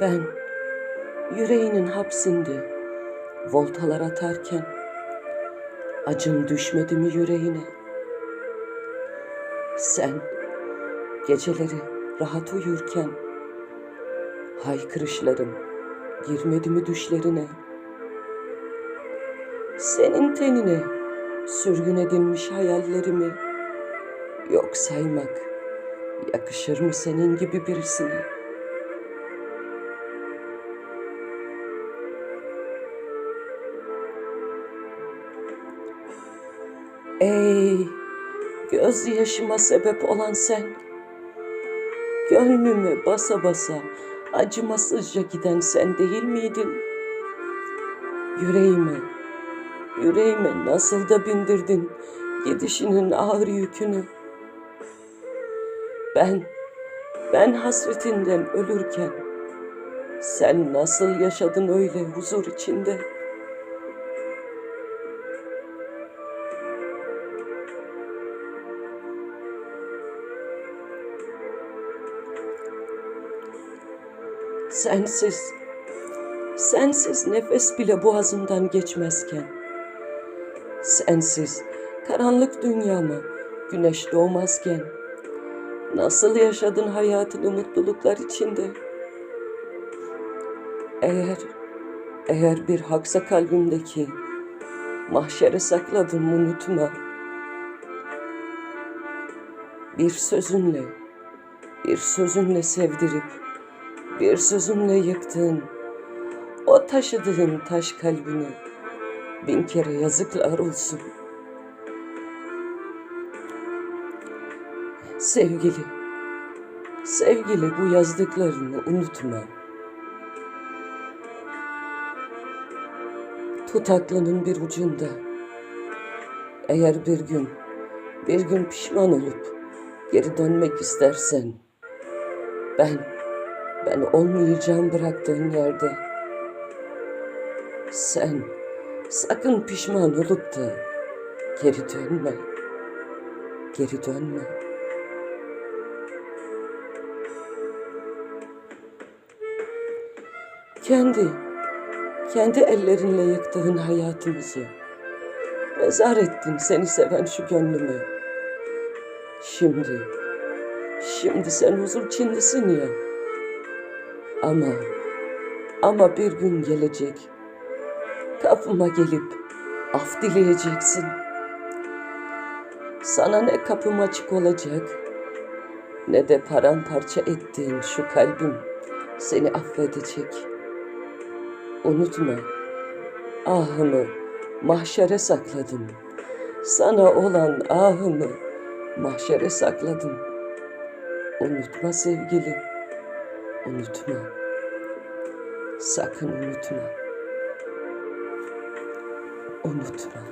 Ben yüreğinin hapsinde voltalar atarken acım düşmedi mi yüreğine? Sen geceleri rahat uyurken haykırışlarım girmedi mi düşlerine? Senin tenine sürgün edilmiş hayallerimi yok saymak yakışır mı senin gibi birisine? Ey gözyaşıma sebep olan sen, gönlüme basa basa acımasızca giden sen değil miydin? Yüreğime, yüreğime nasıl da bindirdin gidişinin ağır yükünü. Ben, ben hasretinden ölürken sen nasıl yaşadın öyle huzur içinde? Sensiz, sensiz nefes bile boğazımdan geçmezken, sensiz karanlık dünyama güneş doğmazken, nasıl yaşadın hayatını mutluluklar içinde? Eğer, eğer bir haksa kalbimdeki mahşere sakladım unutma. Bir sözünle, bir sözünle sevdirip, bir sözünle yıktın. O taşıdığın taş kalbini bin kere yazıklar olsun. Sevgili, sevgili bu yazdıklarını unutma. Tut aklının bir ucunda. Eğer bir gün, bir gün pişman olup geri dönmek istersen, ben ben olmayacağım bıraktığın yerde. Sen sakın pişman olup da geri dönme. Geri dönme. Kendi, kendi ellerinle yıktığın hayatımızı mezar ettin seni seven şu gönlümü. Şimdi, şimdi sen huzur içindesin ya. Ama, ama bir gün gelecek. Kapıma gelip af dileyeceksin. Sana ne kapım açık olacak, ne de paramparça ettiğin şu kalbim seni affedecek. Unutma, ahımı mahşere sakladım. Sana olan ahımı mahşere sakladım. Unutma sevgilim. Unutma. Sakın unutma. Unutma.